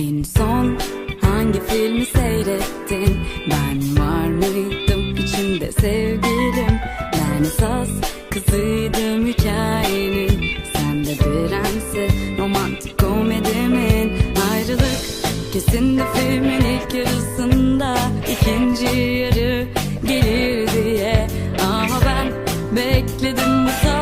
En son hangi filmi seyrettin? Ben var mıydım içinde sevgilim? Ben esas kızıydım hikayenin Sen de prensi romantik komedimin Ayrılık kesin de filmin ilk yarısında ikinci yarı gelir diye Ama ben bekledim bu saat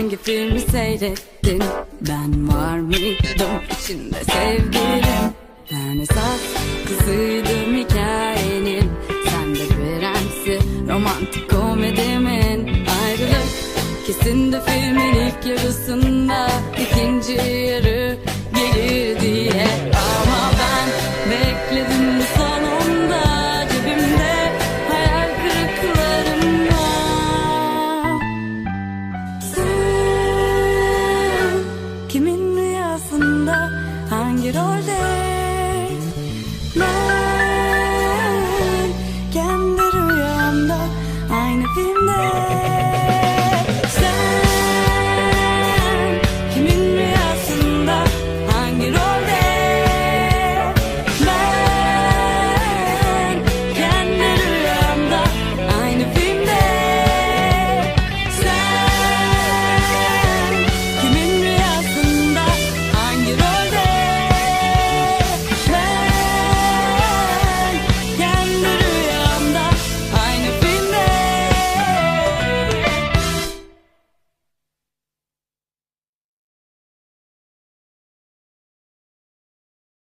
Hangi filmi seyrettin? Ben var mıydım içinde sevgilim? Ben esas kızıydım hikayenin Sen de prensi romantik komedimin Ayrılık kesin de filmin ilk yarısında ikinci yarı gelir diye hangi rolde?